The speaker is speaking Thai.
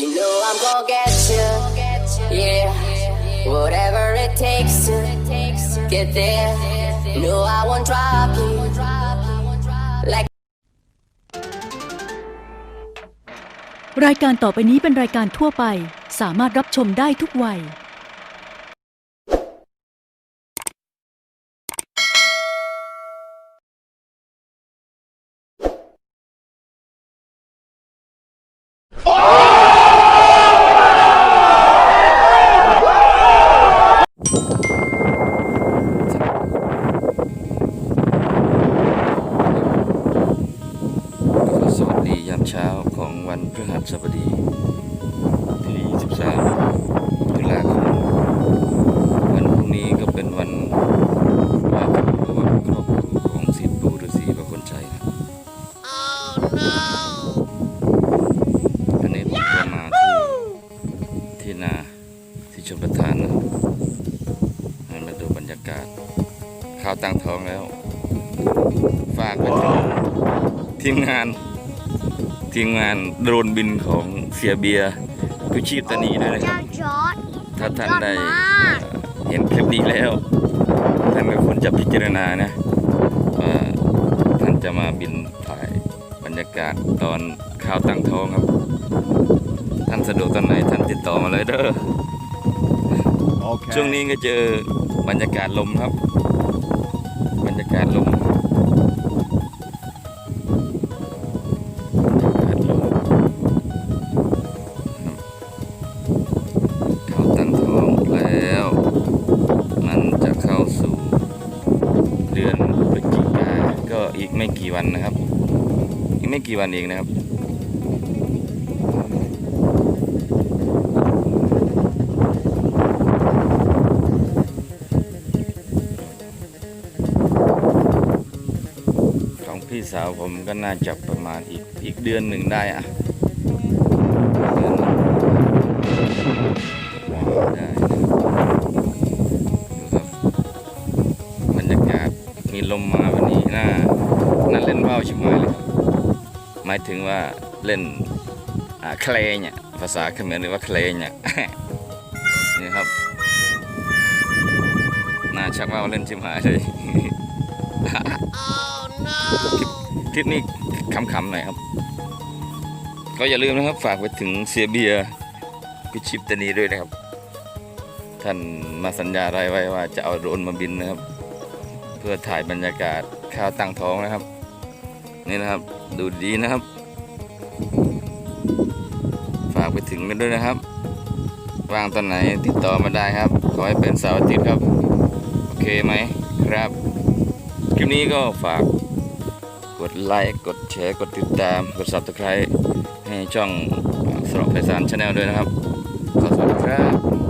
You know I'm gonna get you, yeah. Whatever it takes to get there. No, I won't drop you. Like รายการต่อไปนี้เป็นรายการทั่วไป สามารถรับชมได้ทุกวัย วันสบดีที่13ตุลาคมวันพรุ่งนี้ก็เป็นวันไหว้ครูหรือว่าครอบครูของศิษย์ปู่ฤาษีประคนชัยนะอันนี้ผมก็มาที่ที่นาที่ชมประทานนะให้มาดูบรรยากาศ ข้าวตั้งท้องแล้ว ฝากไปถึงทีมงาน ทีมงานโดรนบินของเสียเบียร์กุชีพตานีด้วยนะครับ จอร์ดถ้าท่านได้ยอดมากเอ่อเห็นคลิปนี้แล้ว ท่านก็ควรจะพิจารณานะว่าท่านจะมาบินถ่ายบรรยากาศตอนข้าวตั้งท้องครับ ท่านสะดวกตอนไหนท่านติดต่อมาเลยเด้อ ช่วงนี้ก็เจอบรรยากาศลมครับ บรรยากาศลม อีกไม่กี่วันนะครับ อีกไม่กี่วันเองนะครับของพี่สาวผมก็น่าจะประมาณอีกอีกเดือนหนึ่งได้อะเดือนหนึ่งได้ดูครับรรยากาศมีลมมาวันนี้น่า น่าเล่นว่าวชิบหายเลยครับหมายถึงว่าเล่นอ่าเคลเนี่ยภาษาเขมรเรียกว่าเคลเนี่ยนี่ครับน่าชักว่าวเล่นชิบหายเลยคลิปนี้ขำๆหน่อยครับ ก็อย่าลืมนะครับฝากไปถึงเสียเบียพิชิปตานีด้วยนะครับ ท่านมาสัญญาอะไรไว้ว่าจะเอาโดรนมาบินนะครับ เพื่อถ่ายบรรยากาศข้าวตั้งท้องนะครับ นี่นะครับ ดูดีนะครับ ฝากไปถึงกันด้วยนะครับ ว่างตอนไหนติดต่อมาได้ครับ ขอให้เป็นเสาร์อาทิตย์ครับ โอเคไหมครับ คลิปนี้ก็ฝากกดไลค์ กดแชร์ กดติดตาม กด subscribe ให้ช่องสระไพศาลชาแนลด้วยนะครับ ขอสวัสดีครับ